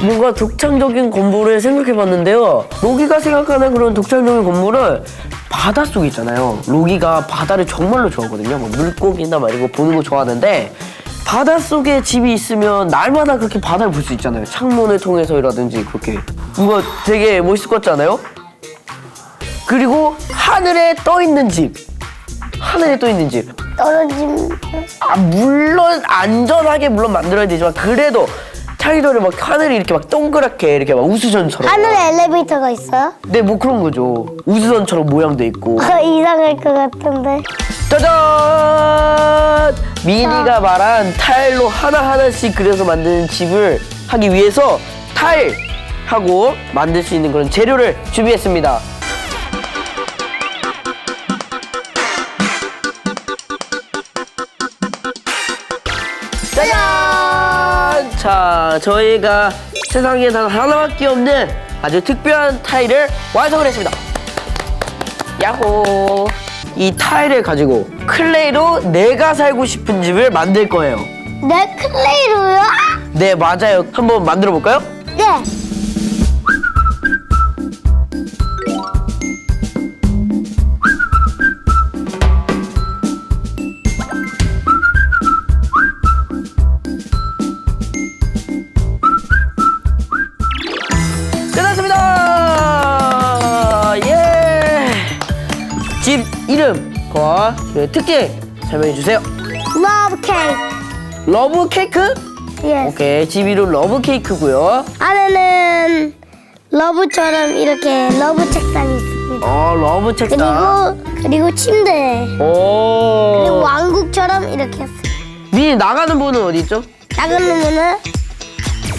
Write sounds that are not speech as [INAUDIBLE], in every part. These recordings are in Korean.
뭔가 독창적인 건물을 생각해봤는데요. 로기가 생각하는 그런 독창적인 건물은 바닷속에 있잖아요. 로기가 바다를 정말로 좋아하거든요. 뭐 물고기나 막 이런 거 보는 거 좋아하는데 바닷속에 집이 있으면 날마다 그렇게 바다를 볼 수 있잖아요. 창문을 통해서라든지 그렇게. 이거 되게 멋있을 것 같지 않아요? 그리고 하늘에 떠 있는 집. 하늘에 떠 있는 집. 떨어짐. 아 물론 안전하게 물론 만들어야 되지만 그래도 차이도를 막 하늘이 이렇게 막 동그랗게 이렇게 막 우수선처럼 하늘에 엘리베이터가 있어요? 네뭐 그런 거죠. 우수선처럼 모양도 있고. 어, 이상할 것 같은데. 짜잔! 미니가 말한 타일로 하나하나씩 그려서 만드는 집을 하기 위해서 타일하고 만들 수 있는 그런 재료를 준비했습니다 자, 저희가 세상에 단 하나밖에 없는 아주 특별한 타일을 완성을 했습니다. 야호! 이 타일을 가지고 클레이로 내가 살고 싶은 집을 만들 거예요. 내 클레이로요? 네, 맞아요. 한번 만들어 볼까요? 네. 이름과 그 특징 설명해 주세요. 러브 케이크. 러브 케이크? 예. 오케이. 집 이름 러브 케이크고요. 안에는 러브처럼 이렇게 러브 책상이 있습니다. 어, 러브 책상. 그리고 그리고 침대. 오. 그리고 왕국처럼 이렇게 했어요. 미니 나가는 분은 어디 있죠? 작은 놈은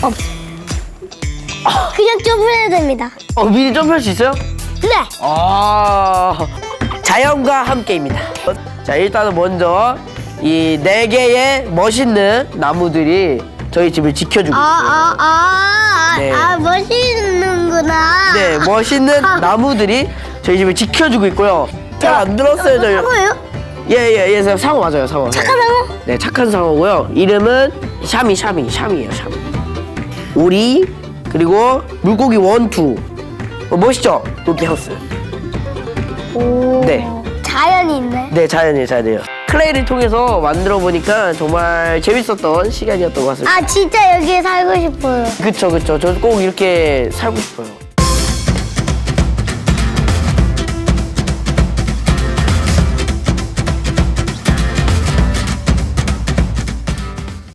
없. 그냥 점프해야 됩니다. 어, 미니 점프할 수 있어요? 네. 아, 자연과 함께입니다. 자, 일단은 먼저 이 네 개의 멋있는 나무들이 저희 집을 지켜주고 있어요. 아, 아, 아, 네. 아, 멋있는구나. 네, 멋있는 [LAUGHS] 나무들이 저희 집을 지켜주고 있고요. 잘 만들었어요, 저희. 상어예요? 예, 예, 예, 상어 맞아요, 상어. 착한 상어? 네, 착한 상어고요. 이름은 샤미, 샤미, 샤미예요, 샤미. 오리 그리고 물고기 원투. 어, 멋있죠? 로기 하우스. 오. 네. 자연이 있네. 네, 자연이에요, 자연이에요. 클레이를 통해서 만들어 보니까 정말 재밌었던 시간이었던 것 같습니다. 아, 진짜 여기에 살고 싶어요. 그쵸, 그쵸. 저 꼭 이렇게 살고 싶어요.